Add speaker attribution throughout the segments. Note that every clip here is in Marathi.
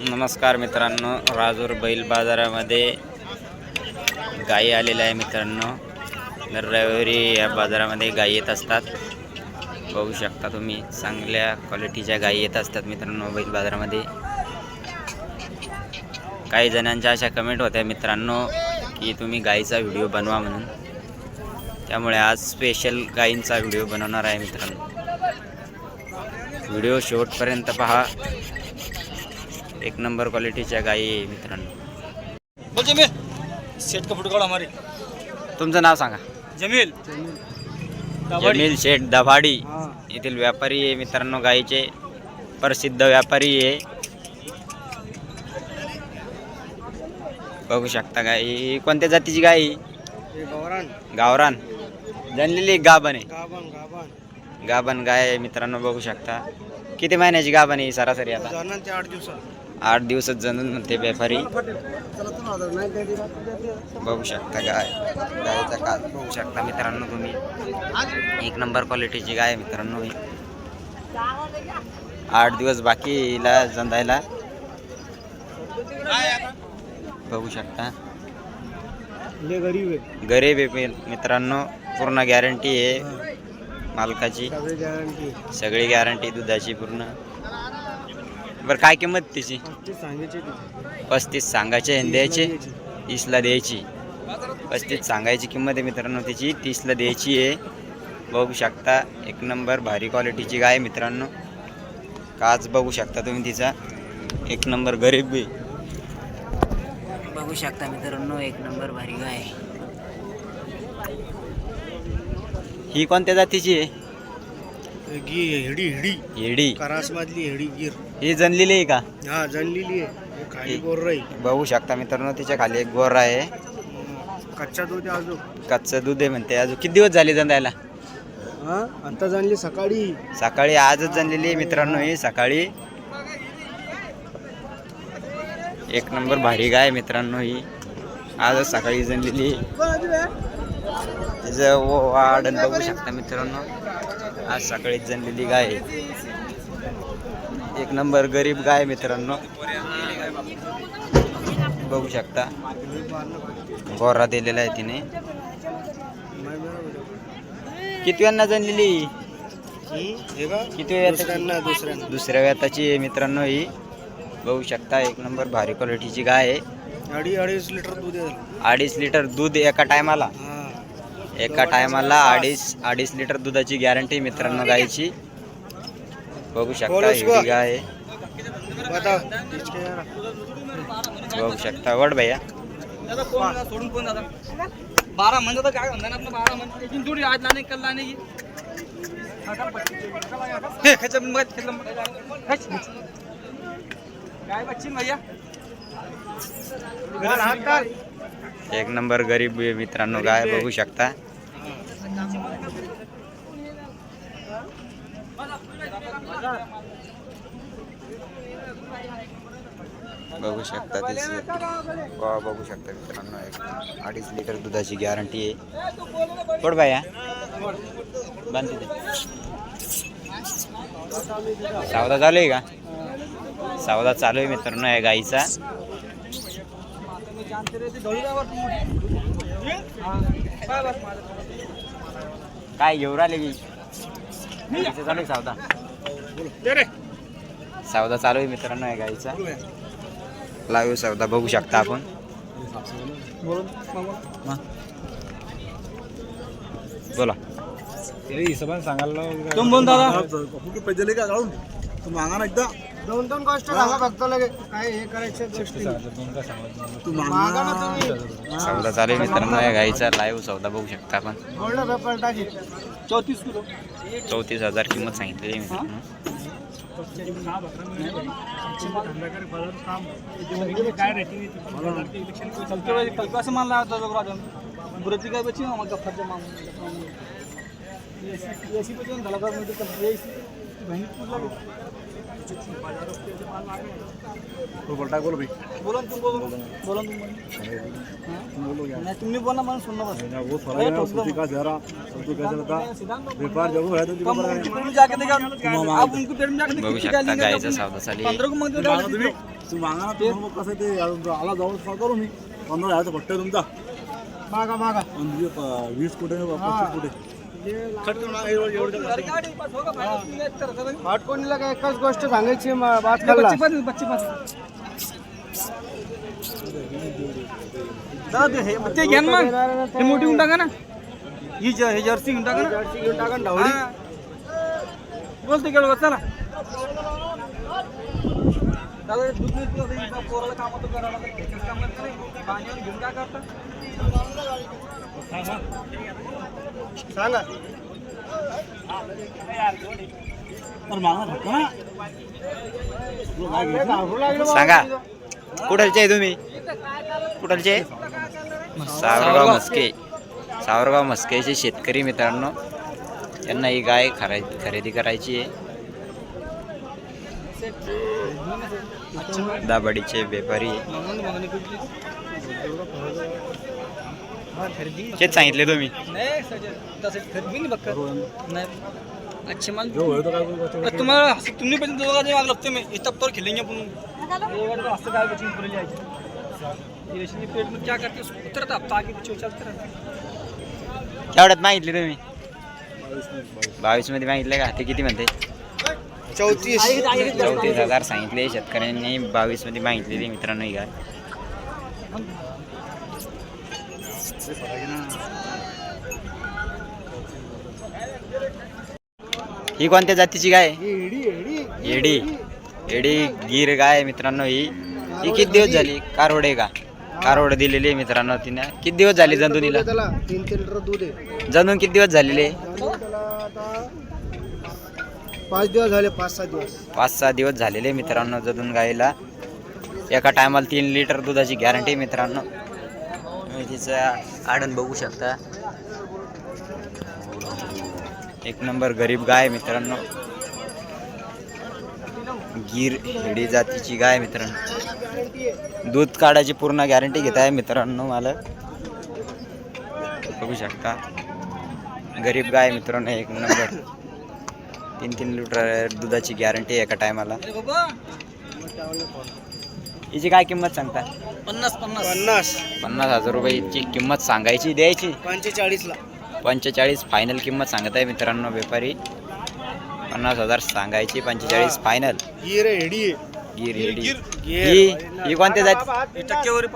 Speaker 1: नमस्कार मित्रांनो राजूर बैल बाजारामध्ये गायी आलेल्या आहे मित्रांनो. दर रविवारी या बाजारामध्ये गायी येत असतात. बघू शकता तुम्ही चांगल्या क्वालिटीच्या गायी येत असतात मित्रांनो बैल बाजारामध्ये. काही जणांच्या अशा कमेंट होत्या मित्रांनो की तुम्ही गायीचा व्हिडिओ बनवा म्हणून. त्यामुळे आज स्पेशल गायींचा व्हिडिओ बनवणार आहे मित्रांनो. व्हिडिओ शेवटपर्यंत पहा. एक नंबर क्वालिटीच्या गायी आहे मित्रांनो.
Speaker 2: बोल जमील. सेट का फोटो काढो हमारे
Speaker 1: तुमचं नाव सांगा.
Speaker 2: जमील.
Speaker 1: जमील शेठ दभाडी.
Speaker 2: हाँ.
Speaker 1: येथील व्यापारी आहे मित्रांनो गायीचे प्रसिद्ध व्यापारी आहे. बघू शकता गाई. ही कोणत्या जातीची गाई?
Speaker 2: ये गौरान
Speaker 1: गावरान. जनलेली आहे.
Speaker 2: गाबन गाबन
Speaker 1: गाभण गाय आहे मित्रांनो बघू शकता. किती महिन्याची गाभण आहे ही सरासरी आता?
Speaker 2: जाणार ते आठ दिवसात.
Speaker 1: आठ दिवसात जणून म्हणते व्यापारी. बघू शकता गाय. गायचा काल बघू शकता मित्रांनो तुम्ही. एक नंबर क्वालिटीची गाय मित्रांनो आठ दिवस बाकीला जंदायला. बघू शकता.
Speaker 2: गरीब आहे
Speaker 1: गरीब आहे मित्रांनो पूर्ण गॅरंटी आहे मालकाची.
Speaker 2: सगळी गॅरंटी
Speaker 1: दुधाची पूर्ण. बरं काय किंमत तिची. पस्तीस सांगायचे आणि द्यायचे? तीसला द्यायची. पस्तीस सांगायची किंमत आहे मित्रांनो तिची. तीसला द्यायची आहे. बघू शकता एक नंबर भारी क्वालिटीची गाय मित्रांनो. काच बघू शकता तुम्ही तिचा. एक नंबर गरीब आहे बघू शकता मित्रांनो एक नंबर भारी गाय आहे. ही कोणत्या जातीची आहे?
Speaker 2: गी हिडी हिडी.
Speaker 1: हेडी.
Speaker 2: करास मधली हिडी गिर.
Speaker 1: ही जनलेली आहे का?
Speaker 2: हा जनलेली आहे. हे खाली गोर राही
Speaker 1: बघू शकता मित्रांनो तिच्या खाली एक गोरा आहे.
Speaker 2: कच्चा दूध आहे अजून.
Speaker 1: कच्चं दूध आहे म्हणते अजून. किती दिवस झाले जंदायला?
Speaker 2: हा आता जाणली सकाळी.
Speaker 1: सकाळी आजच जनलेली आहे मित्रांनो ही सकाळी. एक नंबर भारी गाय आहे मित्रांनो ही. आजच सकाळी जनलेली व- वाढण बघू शकता मित्रांनो. आज सकाळीच जनलेली गाय एक नंबर गरीब गाय मित्रांनो. बघू शकता. गोरा दिलेला आहे तिने. किती वेळा जनलेली?
Speaker 2: का
Speaker 1: किती
Speaker 2: दुसऱ्यांना
Speaker 1: दुसऱ्या व्याताची आहे मित्रांनो ही. बघू शकता एक नंबर भारी क्वालिटीची गाय आहे.
Speaker 2: अडी अडीच लिटर दूध
Speaker 1: अडीच लिटर दूध एका टायमाला एका टायमाला अडीच अडीच लिटर दुधाची गॅरंटी मित्रांनो गायची बघू शकता ही. गाय. बघू शकता वड भैया.
Speaker 2: सोडून कोण दादा बारा म्हणजे तर काय म्हणता ना आपलं बारा म्हणजे जोडी आज लाने कल लाने हे काय बच्ची भैया? हात
Speaker 1: एक नंबर गरीब मित्रांनो गाय बघू शकता. बघू शकता त्याची बघू शकता मित्रांनो. एक अडीच लिटर दुधाची गॅरंटी आहे. पड बाया. बांधते. सावदा चालू आहे का? सावदा चालू आहे मित्रांनो या गाईचा. काय घेऊन राहिले गाईचं चालू आहे सावदा. सावदा चालू आहे मित्रांनो या गाईचा लाईव्ह सावदा बघू शकता आपण. बोला.
Speaker 2: तुम बोल दादा. पैसे का काढून तू मागा ना एकदा. दोन दोन गोष्ट सांगा फक्त लगे. काय हे करायचं गोष्टी. तू मागा ना तुम्ही.
Speaker 1: सावदा चालू आहे मित्रांनो या गाईचा लाईव्ह सौदा बघू शकता आपण.
Speaker 2: गोल्ड पेपर टाकी. चौतीस किलो.
Speaker 1: चौतीस हजार किंमत सांगितलेली आहे मित्रांनो.
Speaker 2: बुरती काय बची मग गप्पाच्या मान एसी पे झाला का म्हणजे कंपनी बहिणी तुला तो बोलता बोलो भाई। बोलो. तुम बोलो बोलो तुम तुम बोलो नहीं तुमने बोलना मैंने सुनना बस वो फरा है उसकी का जरा तो कैसा लगा व्यापार जब है तो जाके देखा आप उनके में जाके
Speaker 1: आहे
Speaker 2: को मंग तुम्ही. मागा ना मग कसं आहे आला जाऊन करू मी पंधरा हजारचा पट्टा आहे तुमचा.
Speaker 3: मागा मागा.
Speaker 2: आणि तुझे प- वीस
Speaker 3: आठवणीला काय एकच गोष्ट सांगायची खाल्ला
Speaker 4: ते घ्या ना मग. हे मोठी घेऊन टाका ना. ही ज- हे जर्सी घेऊन टाका ना.
Speaker 3: जर्सी घेऊन टाका ना.
Speaker 4: हा. बोलते गेलो चला. दादा दूध पोराला. पाण्यावर घेऊन काय करता
Speaker 3: सांगा. बा.
Speaker 1: सांगा. कुठलचे आहे तुम्ही? कुठलचे? सावरगाव मस्के. सावरगाव मस्केचे शेतकरी मित्रांनो त्यांना ही गाय खराय खरेदी करायची आहे. दाबडीचे व्यापारी. तेच सांगितले तुम्ही.
Speaker 4: नाही सजन तसं खरेदी नाही बघ नाही. अच्छे माल.
Speaker 2: जो होय तो काय बोलू बच्चा?
Speaker 4: अरे तुम्हाला असं तुम्ही पण लागतो मी इथं तर असं काय पेट में क्या करते? हैं उसको उतरता ताकि
Speaker 1: मागितले तुम्ही. बावीसमध्ये मागितले का? ते किती म्हणते?
Speaker 3: चौतीस.
Speaker 1: चौतीस हजार सांगितले शेतकऱ्यांनी बावीसमध्ये मागितलेली मित्रांनो ही गाय. ही कोणत्या जातीची गाय?
Speaker 3: एडी एडी.
Speaker 1: गीर गाय मित्रांनो ही. ही किती दिवस झाली? कारवडे का? कारवड दिलेली आहे मित्रांनो तिने. किती दिवस झाले जंतुनीला
Speaker 3: त्याला. तीन तीन लिटर दूध आहे.
Speaker 1: जंतून किती दिवस झालेले?
Speaker 3: पाच दिवस झाले पाच सहा दिवस.
Speaker 1: पाच सहा दिवस झालेले मित्रांनो जदून गायला. एका टायमाला तीन लिटर दुधाची गॅरंटी मित्रांनो. तुम्ही तिचं आडण बघू शकता. एक नंबर गरीब गाय मित्रांनो. गीर हेडी जातीची गाय मित्रांनो. दूध काढायची पूर्ण गॅरंटी घेत आहे मित्रांनो मला. बघू शकता. गरीब गाय मित्रांनो एक नंबर. तीन तीन लिटर दुधाची गॅरंटी एका टायमाला हिची काय किंमत सांगता?
Speaker 4: पन्नास पन्नास.
Speaker 3: पन्नास.
Speaker 1: पन्नास हजार रुपयाची किंमत सांगायची द्यायची?
Speaker 3: पंचेचाळीस ला.
Speaker 1: पंचेचाळीस फायनल किंमत सांगत आहे मित्रांनो व्यापारी. पन्नास हजार सांगायची पंचेचाळीस फायनल गिर रेडी ही ही कोणत्या जात?
Speaker 4: हे टक्केवारी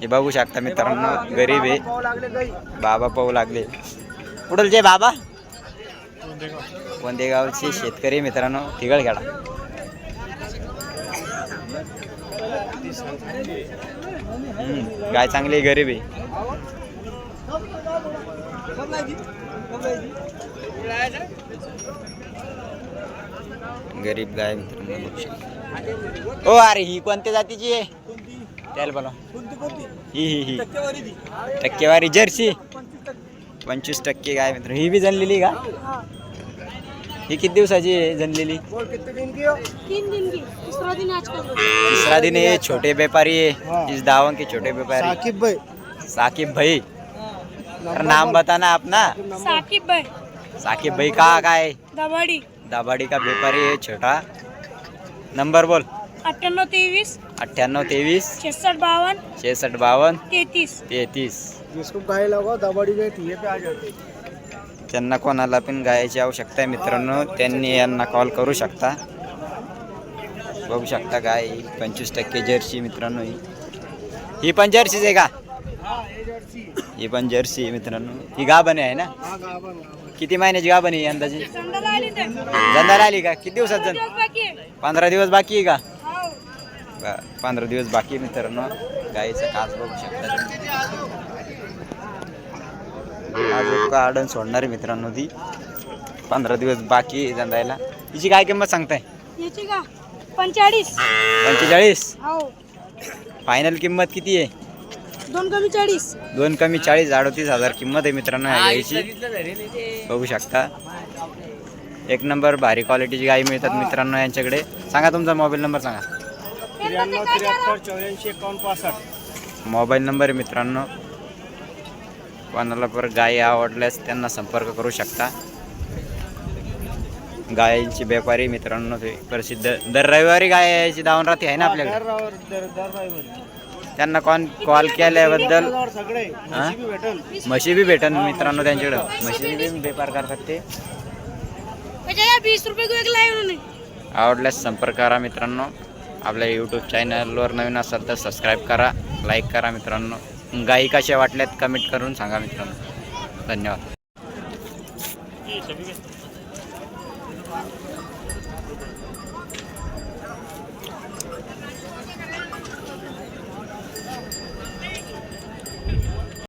Speaker 1: हे बघू शकता मित्रांनो गरीब आहे. बाबा पाहू लागले कुठलचे बाबा? कोणते गावचे शेतकरी मित्रांनो तिघळ खेळा. गाय चांगली आहे, गरीब आहे. गरीब गाय मित्रांनो ओ अरे ही कोणत्या जातीची आहे? त्याला बोला ही ही ही.
Speaker 4: टक्केवारी
Speaker 1: टक्केवारी जर्सी. पंचवीस टक्के गाय मित्र ही बी जनलेली का? ही किती दिवसाची आहे जनलेली?
Speaker 3: बोल कितने दिन की हो
Speaker 5: तीन दिन की तीसरा दिन आज का?
Speaker 1: तिसरा दिन है छोटे व्यापारी है. इस दावों के छोटे व्यापारी
Speaker 3: साकिब भाई.
Speaker 1: साकिब भाई. अरे नाम बताना अपना
Speaker 5: साकिब भाई.
Speaker 1: साकिब भाई का काय?
Speaker 5: दबाडी.
Speaker 1: दाबाडी का व्यापारी है छोटा. नंबर बोल.
Speaker 5: अठ्ठ्याण्णव तेवीस.
Speaker 1: अठ्ठ्याण्णव तेवीस.
Speaker 5: छत्तीस बावन्न.
Speaker 1: छेसष्ट बावन्न.
Speaker 5: तेहतीस.
Speaker 1: तेहतीस.
Speaker 3: जिसको गाय लगा दबाड़ी गई थी ये पे आ जाते
Speaker 1: त्यांना कोणाला पण गायची आवश्यकता आहे मित्रांनो त्यांनी यांना कॉल करू शकता. बघू शकता गाय पंचवीस टक्के जर्सी मित्रांनो ही. ही पण जर्सीच आहे का? ही पण जर्सी आहे मित्रांनो. ही गाभण आहे ना?
Speaker 3: हा
Speaker 1: किती महिन्याची गाभण आहे अंदाजे? जंदाला आली का? किती दिवसात जण पंधरा दिवस बाकी आहे का?
Speaker 5: हो.
Speaker 1: पंधरा दिवस बाकी आहे मित्रांनो. गाईचं काच बघू शकता आज एक आडण सोडणार आहे मित्रांनो ती. पंधरा दिवस बाकी आहे जंदायला तिची काय किंमत सांगताय?
Speaker 5: याची का? पंचेचाळीस.
Speaker 1: पंचेचाळीस?
Speaker 5: हो.
Speaker 1: फायनल किंमत किती आहे?
Speaker 5: दोन कमी चाळीस.
Speaker 1: दोन कमी चाळीस अडतीस हजार किंमत आहे मित्रांनो या गाईची. बघू शकता. एक नंबर भारी क्वालिटीची गाई मिळतात मित्रांनो यांच्याकडे. सांगा तुमचा मोबाईल नंबर सांगा.
Speaker 3: त्र्याण्णव त्र्याहत्तर चौऱ्याऐंशी एकावन्न पासष्ट.
Speaker 1: मोबाईल नंबर आहे मित्रांनो. कोणाला पर गाय आवडल्यास त्यांना संपर्क करू शकता. गायांची व्यापारी मित्रांनो ते प्रसिद्ध. दर रविवारी गायाची दावण राहते आहे ना आपल्याकडे? त्यांना कॉन कॉल केल्याबद्दल? म्हशी बी भेटन मित्रांनो त्यांच्याकडं. म्हशी बी व्यापार करतात ते.
Speaker 5: बीस रुपये को एक लाए उन्होंने
Speaker 1: आवडल्यास संपर्क करा मित्रांनो. आपल्या यूट्यूब चॅनलवर नवीन असाल तर सबस्क्राईब करा लाईक करा मित्रांनो. गायी कशा वाटल्यात कमेंट करून सांगा मित्रांनो. धन्यवाद.